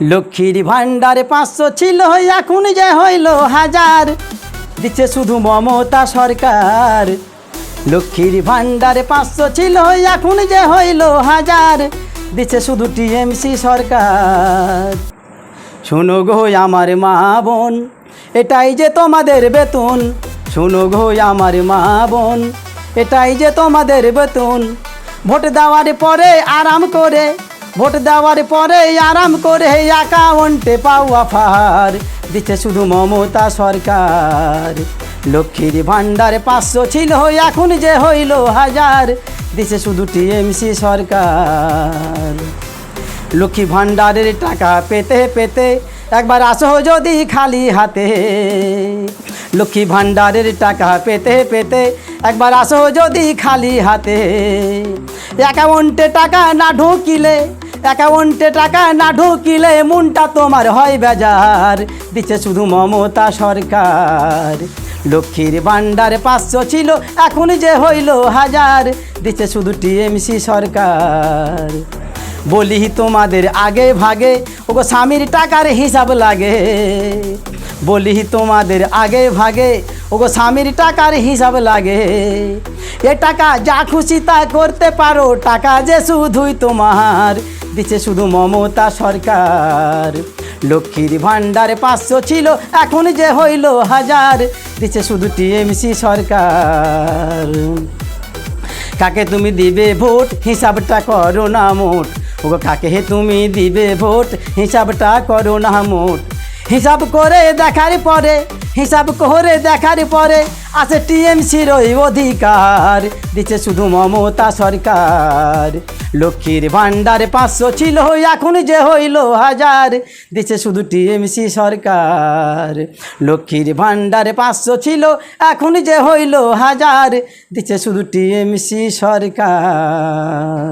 লক্ষ্মীর ভাণ্ডারে পাঁচশো ছিল, এখন যে হইল হাজার। দিচ্ছে শুধু মমতা সরকার। লক্ষ্মীর ভাণ্ডারে পাঁচশো ছিল, এখন যে হইল হাজার। দিচ্ছে শুধু টিএমসি সরকার। শোনো গো আমার মা বোন, এটাই যে তোমাদের বেতন। শোনো গো আমার মা বোন, এটাই যে তোমাদের বেতন। ভোট দেওয়ার পরে আরাম করে ভোট দেওয়ার পরে আরাম করে অ্যাকাউন্টে পাওয়া ফার দিচ্ছে শুধু মমতা সরকার। লক্ষ্মীর ভাণ্ডারে পাঁচশো ছিল, এখন যে হইল হাজার। দিচ্ছে শুধু টিএমসি সরকার। লক্ষ্মী ভাণ্ডারের টাকা পেতে পেতে একবার আসো যদি খালি হাতে। লক্ষ্মী ভাণ্ডারের টাকা পেতে পেতে একবার আসো যদি খালি হাতে। অ্যাকাউন্টে টাকা না ঢুকিলে অ্যাকাউন্টে টাকা না ঢুকিলে মনটা তোমার হয় বেজার। দিচ্ছে শুধু মমতা সরকার। লক্ষ্মীর ভাণ্ডার পাঁচশো ছিল, এখন যে হইল হাজার। দিচ্ছে শুধু টিএমসি সরকার। বলি তোমাদের আগে ভাগে, ওগো স্বামীর টাকার হিসাব লাগে। বলি তোমাদের আগে ভাগে, ওগো স্বামীর টাকার হিসাব লাগে। এ টাকা যা খুশি তা করতে পারো, টাকা যে শুধুই তোমার। দিচ্ছে শুধু মমতা সরকার। লক্ষ্মীর ভাণ্ডারে পাঁচশো ছিল, এখন যে হইল হাজার। দিচ্ছে শুধু টিএমসি সরকার। কাকে তুমি দিবে ভোট? হিসাবটা করো না মোট। ওগো, কাকে তুমি দিবে ভোট? হিসাবটা করো না মোট। হিসাব করে দেখার পরে হিসাব করে দেখার পরে আছে টিএমসির ওই অধিকার দিচ্ছে শুধু মমতা সরকার। লক্ষ্মীর ভাণ্ডারে পাঁচশো ছিল, এখন যে হইল হাজার দিচ্ছে শুধু টিএমসি সরকার। লক্ষ্মীর ভাণ্ডারে পাঁচশো ছিল, এখন যে হইল হাজার দিচ্ছে শুধু টিএমসি সরকার।